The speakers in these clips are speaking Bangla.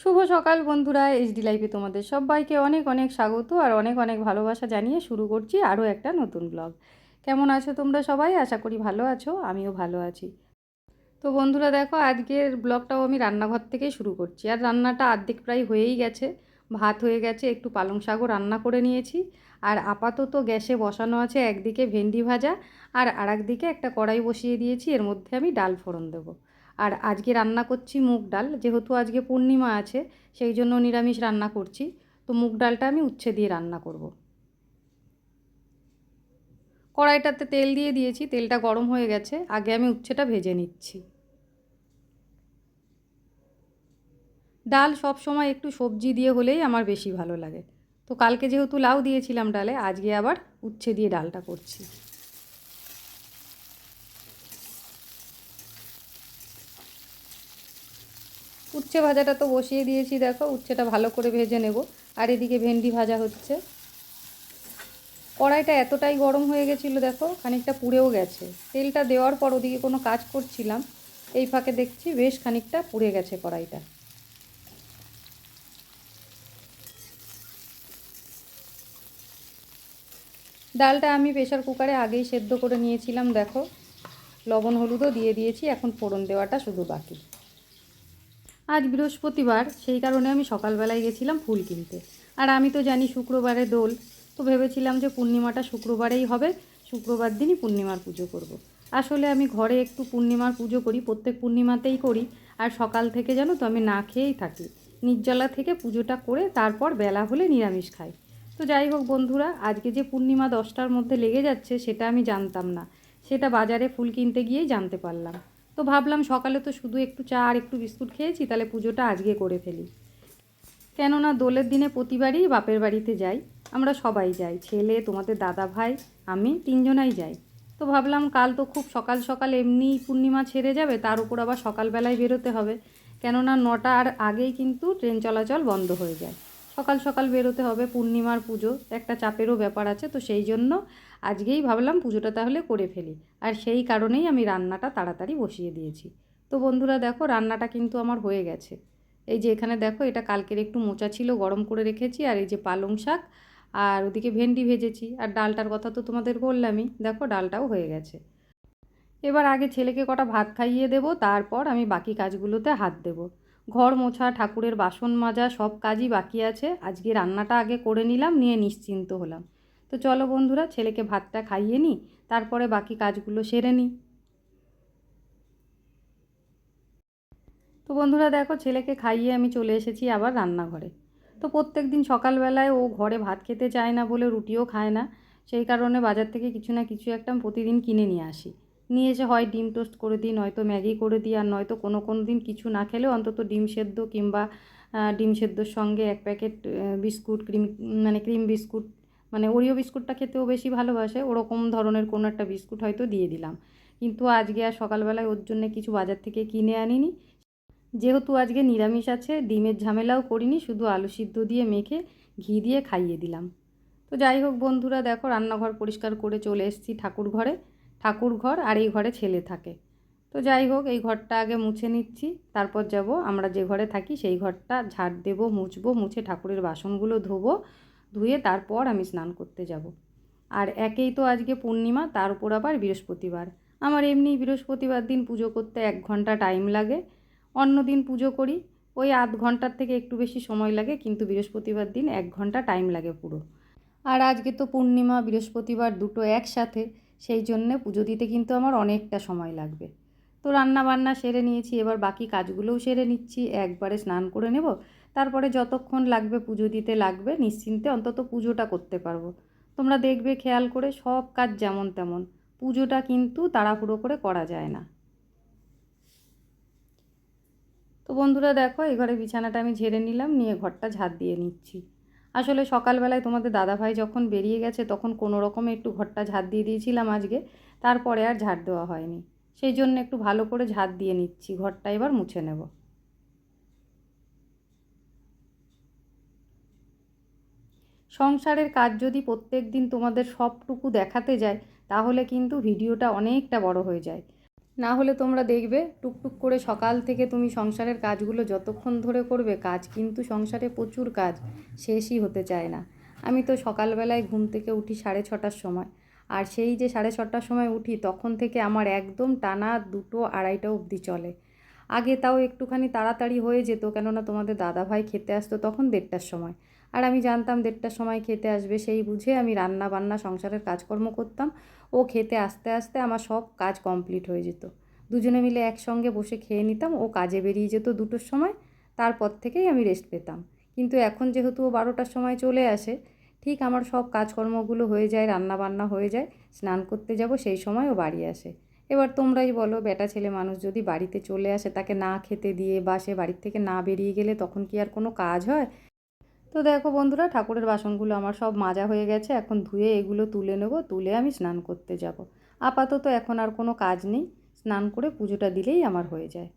শুভ সকাল বন্ধুরা এইচডি লাইফে তোমাদের সবাইকে অনেক অনেক স্বাগত আর অনেক অনেক ভালোবাসা জানিয়ে শুরু করছি আরও একটা নতুন ব্লগ কেমন আছো তোমরা সবাই? আশা করি ভালো আছো, আমিও ভালো আছি। তো বন্ধুরা দেখো, আজকের ব্লগটাও আমি রান্নাঘর থেকেই শুরু করছি। আর রান্নাটা অর্ধেক প্রায় হয়েই গেছে, ভাত হয়ে গেছে, একটু পালং শাকও রান্না করে নিয়েছি। আর আপাতত গ্যাসে বসানো আছে একদিকে ভেন্ডি ভাজা আর আরেক দিকে একটা কড়াই বসিয়ে দিয়েছি, এর মধ্যে আমি ডাল ফোড়ন দেবো। আর আজকে রান্না করছি মুগ ডাল। যেহেতু আজকে পূর্ণিমা আছে, সেই জন্য নিরামিষ রান্না করছি। তো মুগ ডালটা আমি উচ্ছে দিয়ে রান্না করব। কড়াইটাতে তেল দিয়ে দিয়েছি, তেলটা গরম হয়ে গেছে। আগে আমি উচ্ছেটা ভেজে নিচ্ছি। ডাল সব সময় একটু সবজি দিয়ে হলেই আমার বেশি ভালো লাগে। তো কালকে যেহেতু লাউ দিয়েছিলাম ডালে, আজকে আবার উচ্ছে দিয়ে ডালটা করছি। উচ্ছে ভাজাটা তো বসিয়ে দিয়েছি, দেখো উচ্ছেটা ভালো করে ভেজে নেব। আর এদিকে ভেন্ডি ভাজা হচ্ছে। কড়াইটা এতটাই গরম হয়ে গেছিল, দেখো, খানিকটা পুড়েও গেছে। তেলটা দেওয়ার পর ওদিকে কোনো কাজ করছিলাম। এই ফাঁকে দেখছি বেশ খানিকটা পুড়ে গেছে কড়াইটা। ডালটা আমি প্রেশার কুকারে আগেই সেদ্ধ করে নিয়েছিলাম, দেখো। লবণ হলুদও দিয়ে দিয়েছি, এখন ফোড়ন দেওয়াটা শুধু বাকি। আজ বৃহস্পতিবার, সেই কারণে আমি সকালবেলায় গেছিলাম ফুল কিনতে। আর আমি তো জানি শুক্রবারে দোল, তো ভেবেছিলাম যে পূর্ণিমাটা শুক্রবারেই হবে, শুক্রবার দিনই পূর্ণিমার পুজো করব। আসলে আমি ঘরে একটু পূর্ণিমার পুজো করি, প্রত্যেক পূর্ণিমাতেই করি, আর সকাল থেকে জানো তো আমি না খেয়েই থাকি। নির্জলা থেকে পুজোটা করে তারপর বেলা হলে নিরামিষ খাই। তো যাই হোক বন্ধুরা, আজকে যে পূর্ণিমা দশটার মধ্যে লেগে যাচ্ছে, সেটা আমি জানতাম না। সেটা বাজারে ফুল কিনতে গিয়েই জানতে পারলাম। তো ভাবলাম সকালে তো শুধু একটু চা আর একটু বিস্কুট খেয়েছি, তাহলে পুজোটা আজকে করে ফেলি। কেননা দোলের দিনে প্রতিবারই বাপের বাড়িতে যাই, আমরা সবাই যাই, ছেলে, তোমাদের দাদা ভাই, আমি তিনজনাই যাই। তো ভাবলাম কাল তো খুব সকাল সকাল এমনি পূর্ণিমা ছেড়ে যাবে, তার উপর আবার সকালবেলায় বেরোতে হবে। কেননা নটার আগেই কিন্তু ট্রেন চলাচল বন্ধ হয়ে যায়। সকাল সকাল বেরোতে হবে, পূর্ণিমার পুজো, একটা চাপেরও ব্যাপার আছে, তো সেই জন্য আজকেই ভাবলাম পুজোটা তাহলে করে ফেলি। আর সেই কারণেই আমি রান্নাটা তাড়াতাড়ি বসিয়ে দিয়েছি। তো বন্ধুরা দেখো, রান্নাটা কিন্তু আমার হয়ে গেছে। এই যে এখানে দেখো, এটা কালকের একটু মোচা ছিল, গরম করে রেখেছি, আর এই যে পালং শাক, আর ওদিকে ভেন্ডি ভেজেছি। আর ডালটার কথা তো তোমাদের বললামই, দেখো ডালটাও হয়ে গেছে। এবার আগে ছেলেকে কটা ভাত খাইয়ে দেব, তারপর আমি বাকি কাজগুলোতে হাত দেব। ঘর মোছা, ঠাকুরের বাসন মাজা, সব কাজই বাকি আছে। আজকে রান্নাটা আগে করে নিলাম, নিয়ে নিশ্চিন্ত হলাম। তো চলো বন্ধুরা, ছেলেকে ভাতটা খাইয়ে নিই তারপরে বাকি কাজগুলো সেরে নিই তো বন্ধুরা, দেখো, ছেলেকে খাইয়ে আমি চলে এসেছি আবার রান্নাঘরে। তো প্রত্যেক দিন সকালবেলায় ও ঘরে ভাত খেতে চায় না বলে রুটিও খায় না। সেই কারণে বাজার থেকে কিছু না কিছু একটা প্রতিদিন কিনে নিয়ে আসি। নিয়ে এসে হয় ডিম টোস্ট করে দিই, নয়তো ম্যাগি করে দিই আর নয়তো কোনো কোনো দিন কিছু না খেলেও অন্তত ডিম সেদ্ধ কিংবা ডিম সেদ্ধর সঙ্গে এক প্যাকেট বিস্কুট, ক্রিম মানে ক্রিম বিস্কুট মানে ওরিও বিস্কুটটা খেতেও বেশি ভালোবাসে, ওরকম ধরনের কোনো একটা বিস্কুট হয়তো দিয়ে দিলাম। কিন্তু আজকে আর সকালবেলায় ওর জন্য কিছু বাজার থেকে কিনে আনিনি। যেহেতু আজকে নিরামিষ আছে, ডিমের ঝামেলাও করিনি, শুধু আলু সিদ্ধ দিয়ে মেখে ঘি দিয়ে খাইয়ে দিলাম। তো যাই হোক বন্ধুরা, দেখো রান্নাঘর পরিষ্কার করে চলে এসেছি ঠাকুর ঘরে। ঠাকুর ঘর আর এই ঘরে ছেলে থাকে। তো যাই হোক, এই ঘরটা আগে মুছে নিচ্ছি, তারপর যাব। আমরা যে ঘরে থাকি সেই ঘরটা ঝাড় দেবো, মুছবো, মুছে ঠাকুরের বাসনগুলো ধোবো, ধুয়ে তারপর আমি স্নান করতে যাব। আর একেই তো আজকে পূর্ণিমা, তার উপর আবার বৃহস্পতিবার। আমার এমনি বৃহস্পতিবার দিন পুজো করতে এক ঘণ্টা টাইম লাগে। অন্য দিন পুজো করি, ওই আধ ঘণ্টার থেকে একটু বেশি সময় লাগে, কিন্তু বৃহস্পতিবার দিন এক ঘণ্টা টাইম লাগে পুরো। আর আজকে তো পূর্ণিমা, বৃহস্পতিবার দুটো একসাথে। সেই জন্যে পুজো দিতে কিন্তু আমার অনেকটা সময় লাগবে। তো রান্না বান্না সেরে নিয়েছি, এবার বাকি কাজগুলোও সেরে নিচ্ছি, একবারে স্নান করে নেব, তারপরে যতক্ষণ লাগবে পুজো দিতে লাগবে, নিশ্চিন্তে অন্তত পুজোটা করতে পারব। তোমরা দেখবে খেয়াল করে সব কাজ যেমন তেমন, পুজোটা কিন্তু তাড়াহুড়ো করে করা যায় না। তো বন্ধুরা দেখো এই ঘরে বিছানাটা আমি ঝেড়ে নিলাম, নিয়ে ঘরটা ঝাড় দিয়ে নিচ্ছি। আসলে সকালবেলায় তোমাদের দাদাভাই যখন বেরিয়ে গেছে, তখন কোনো রকমে একটু ঘরটা ঝাড় দিয়ে দিয়েছিলাম আজকে। তারপরে আর ঝাড় দেওয়া হয়নি। সেই জন্য একটু ভালো করে ঝাড় দিয়ে নিচ্ছি। ঘরটা এবার মুছে নেব। সংসারের কাজ যদি প্রত্যেক দিন তোমাদের সবটুকু দেখাতে যায়, তাহলে কিন্তু ভিডিওটা অনেকটা বড় হয়ে যায়। না হলে তোমরা দেখবে টুকটুক করে সকাল থেকে তুমি সংসারের কাজগুলো যতক্ষণ ধরে করবে, কাজ কিন্তু সংসারে প্রচুর কাজ, শেষই হতে চায় না। আমি তো সকালবেলায় ঘুম থেকে উঠি সাড়ে ছটার সময়। আর সেই যে সাড়ে ছটার সময় উঠি, তখন থেকে আমার একদম টানা দুটো আড়াইটা অবধি চলে। আগে তাও একটুখানি তাড়াতাড়ি হয়ে যেত, কেননা তোমাদের দাদাভাই খেতে আসতো তখন দেড়টার সময়। আর আমি জানতাম দেড়টার সময় খেতে আসবে, সেই বুঝে আমি রান্না বান্না, সংসারের কাজকর্ম করতাম। ও খেতে আসতে আসতে আমার সব কাজ কমপ্লিট হয়ে যেত। দুজনে মিলে একসঙ্গে বসে খেয়ে নিতাম, ও কাজে বেরিয়ে যেত দুটোর সময়, তারপর থেকেই আমি রেস্ট পেতাম। কিন্তু এখন যেহেতু ও বারোটার সময় চলে আসে, ঠিক আমার সব কাজকর্মগুলো হয়ে যায়, রান্না বান্না হয়ে যায়, স্নান করতে যাব, সেই সময় ও বাড়ি আসে। এবার তোমরাই বলো, বেটা ছেলে মানুষ যদি বাড়িতে চলে আসে, তাকে না খেতে দিয়ে বা সে বাড়ির থেকে না বেরিয়ে গেলে তখন কি আর কোনো কাজ হয়? তো দেখো বন্ধুরা, ঠাকুরের বাসনগুলো আমার সব মাজা হয়ে গেছে। এখন ধুয়ে এগুলো তুলে নেব, তুলে আমি স্নান করতে যাব। আপাতত এখন আর কোনো কাজ নেই, স্নান করে পুজোটা দিলেই আমার হয়ে যায়।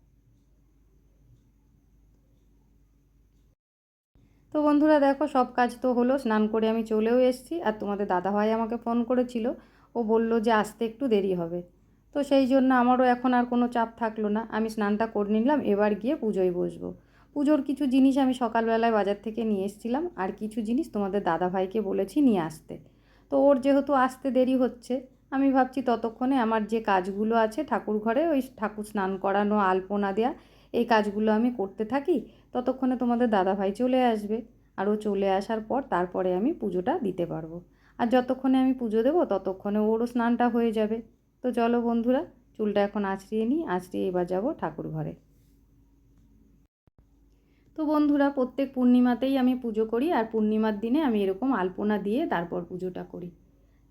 তো বন্ধুরা দেখো, সব কাজ তো হলো, স্নান করে আমি চলেও এসেছি। আর তোমাদের দাদাভাই আমাকে ফোন করেছিল, ও বলল যে আসতে একটু দেরি হবে। তো সেই জন্য আমারও এখন আর কোনো চাপ থাকল না। আমি স্নানটা করে নিলাম, এবার গিয়ে পুজোয় বসবো। পুজোর কিছু জিনিস আমি সকালবেলায় বাজার থেকে নিয়ে এসেছিলাম, আর কিছু জিনিস তোমাদের দাদাভাইকে বলেছি নিয়ে আসতে। তো ওর যেহেতু আসতে দেরি হচ্ছে, আমি ভাবছি ততক্ষণে আমার যে কাজগুলো আছে ঠাকুর ঘরে, ওই ঠাকুর স্নান করানো, আলপনা দেওয়া এই কাজগুলো আমি করতে থাকি, ততক্ষণে তোমাদের দাদাভাই চলে আসবে। আর ও চলে আসার পর তারপরে আমি পুজোটা দিতে পারব। আর যতক্ষণে আমি পুজো দেবো, ততক্ষণে ওরও স্নানটা হয়ে যাবে। তো চলো বন্ধুরা, চুলটা এখন আঁচড়িয়ে নিই, আঁচড়িয়ে এবার যাব ঠাকুর ঘরে। তো বন্ধুরা, প্রত্যেক পূর্ণিমাতেই আমি পুজো করি আর পূর্ণিমার দিনে আমি এরকম আলপনা দিয়ে তারপর পুজোটা করি।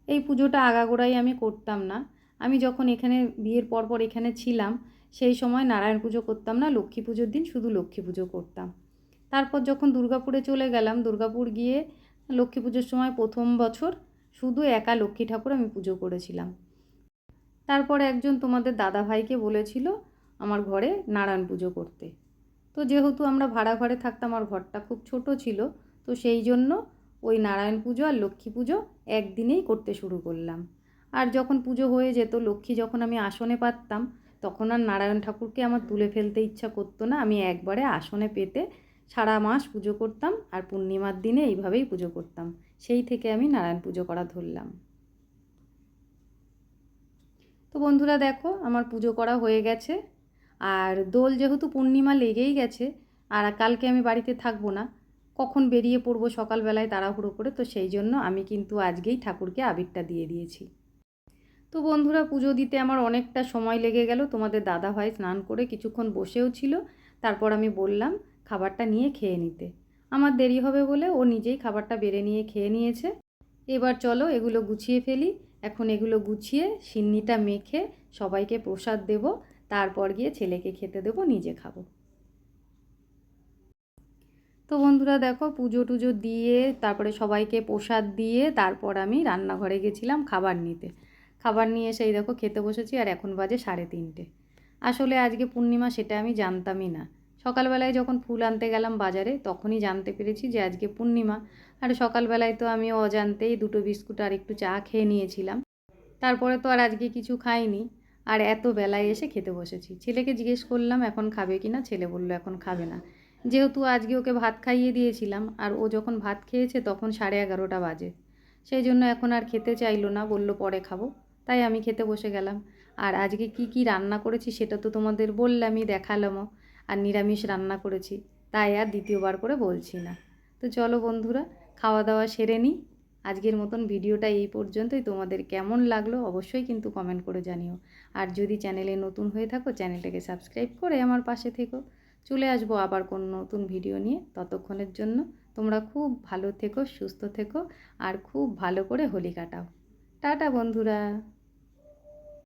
এই পুজোটা আগাগোড়াই আমি করতাম না। আমি যখন এখানে বিয়ের পরপর এখানে ছিলাম, সেই সময় নারায়ণ পুজো করতাম না, লক্ষ্মী পুজোর দিন শুধু লক্ষ্মী পুজো করতাম। তারপর যখন দুর্গাপুরে চলে গেলাম, দুর্গাপুর গিয়ে লক্ষ্মী পুজোর সময় প্রথম বছর শুধু একা লক্ষ্মী ঠাকুর আমি পুজো করেছিলাম। তারপর একজন তোমাদের দাদা ভাইকে বলেছিল, আমার ঘরে নারায়ণ পুজো করতে। তো যেহেতু আমরা ভাড়া ঘরে থাকতাম, আর ঘরটা খুব ছোট ছিল, তো সেই জন্য ওই নারায়ণ পুজো আর লক্ষ্মী পুজো একদিনেই করতে শুরু করলাম। আর যখন পুজো হয়ে যেত, লক্ষ্মী যখন আমি আসনে পাততাম, তখন আর নারায়ণ ঠাকুরকে আমার তুলে ফেলতে ইচ্ছা করতো না। আমি একবারে আসনে পেতে সারা মাস পুজো করতাম, আর পূর্ণিমার দিনে এইভাবেই পুজো করতাম। সেই থেকে আমি নারায়ণ পুজো করা ধরলাম। তো বন্ধুরা দেখো, আমার পুজো করা হয়ে গেছে। আর দোল যেহেতু পূর্ণিমা লেগেই গেছে, আর কালকে আমি বাড়িতে থাকব না, কখন বেরিয়ে পড়ব সকালবেলায় তাড়াহুড়ো করে, তো সেই জন্য আমি কিন্তু আজকেই ঠাকুরকে আবিরটা দিয়ে দিয়েছি। তো বন্ধুরা, পুজো দিতে আমার অনেকটা সময় লেগে গেল, তোমাদের দাদা ভাই স্নান করে কিছুক্ষণ বসেও ছিল, তারপর আমি বললাম খাবারটা নিয়ে খেয়ে নিতে। আমার দেরি হবে বলে ও নিজেই খাবারটা বেড়ে নিয়ে খেয়ে নিয়েছে। এবার চলো এগুলো গুছিয়ে ফেলি, এখন এগুলো গুছিয়ে সিন্নিটা মেখে সবাইকে প্রসাদ দেব তারপর গিয়ে ছেলেকে খেতে দেব, নিজে খাব। তো বন্ধুরা দেখো, পুজো টুজো দিয়ে, তারপরে সবাইকে প্রসাদ দিয়ে, তারপর আমি রান্নাঘরে গেছিলাম খাবার নিতে। খাবার নিয়ে সেই দেখো খেতে বসেছি, আর এখন বাজে সাড়ে তিনটে। আসলে আজকে পূর্ণিমা সেটা আমি জানতামই না। সকালবেলায় যখন ফুল আনতে গেলাম বাজারে, তখনই জানতে পেরেছি যে আজকে পূর্ণিমা। আর সকালবেলায় তো আমি অজান্তেই দুটো বিস্কুট আর একটু চা খেয়ে নিয়েছিলাম। তারপরে তো আর আজকে কিছু খাইনি। আর এত বেলায় এসে খেতে বসেছি। ছেলেকে জিজ্ঞেস করলাম, এখন খাবে কি না? ছেলে বলল, এখন খাবে না। যেহেতু আজকে ওকে ভাত খাইয়ে দিয়েছিলাম, আর ও যখন ভাত খেয়েছে তখন সাড়ে এগারোটা বাজে। সেই জন্য এখন আর খেতে চাইলো না, বলল, পরে খাব। তাই আমি খেতে বসে গেলাম। আর আজকে কি কি রান্না করেছি সেটা তো তোমাদের বললামই, দেখালামও। আর নিরামিষ রান্না করেছি, তাই আর দ্বিতীয়বার করে বলছি না। তো চলো বন্ধুরা, খাওয়া দাওয়া সেরে নিই। আজকের মতন ভিডিওটা এই পর্যন্তই। তোমাদের কেমন লাগল অবশ্যই কিন্তু কমেন্ট করে জানিও। আর যদি চ্যানেলে নতুন হয়ে থাকো, চ্যানেলটাকে সাবস্ক্রাইব করে আমার পাশে থেকো। চলে আসব আবার কোনো নতুন ভিডিও নিয়ে। ততক্ষণের জন্য তোমরা খুব ভালো থেকো, সুস্থ থেকো, আর খুব ভালো করে হোলি কাটাও। টাটা বন্ধুরা।